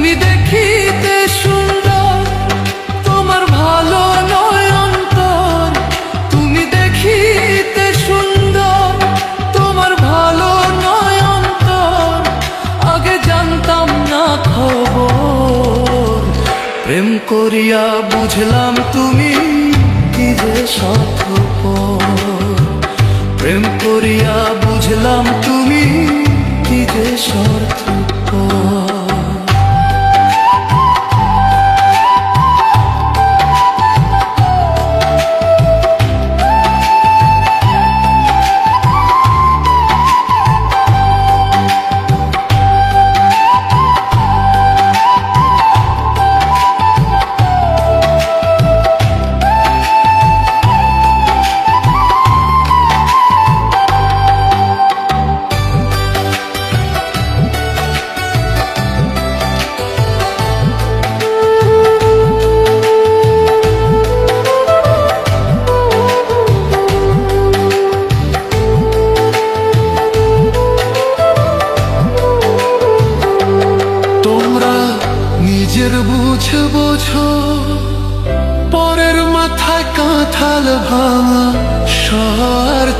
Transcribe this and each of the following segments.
তুমি দেখিতে সুন্দর, তোমার ভালো নয় তুমি দেখিতে সুন্দর, তোমার ভালো নয় আগে জানতাম না খবর। প্রেম করিয়া বুঝলাম তুমি কি যে স্বার্থপর। প্রেম করিয়া বুঝলাম তুমি কি যে স্বার্থপর। নিজের বুঝে বোঝো। পরের মাথায় কাঁঠাল ভাঙা স্বার্থ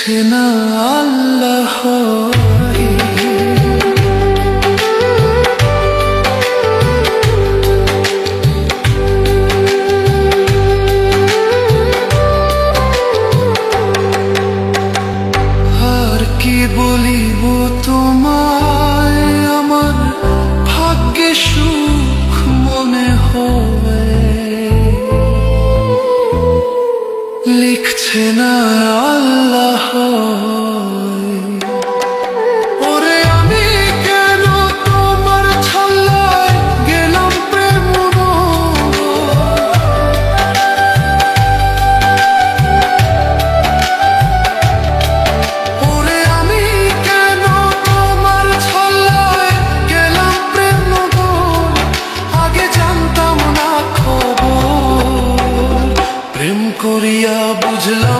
লিখছে না আল্লাহ করিয়া বুঝলাম